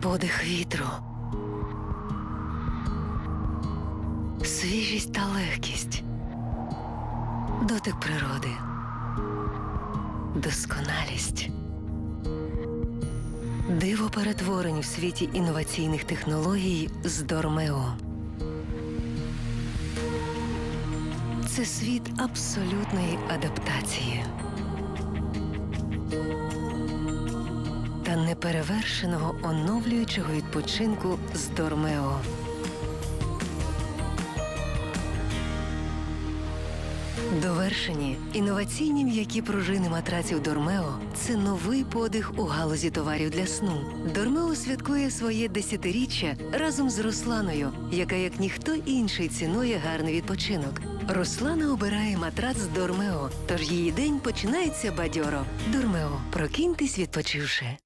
подих вітру, свіжість та легкість, дотик природи, досконалість. Диво перетворень в світі інноваційних технологій з Дормео. Це світ абсолютної адаптації та неперевершеного оновлюючого відпочинку з Дормео. Довершені інноваційні м'які пружини матраців Дормео це новий подих у галузі товарів для сну. Дормео святкує своє десятиріччя разом з Русланою, яка як ніхто інший цінує гарний відпочинок. Руслана обирає матрац Дормео, тож її день починається бадьоро. Дормео, прокиньтесь відпочивши.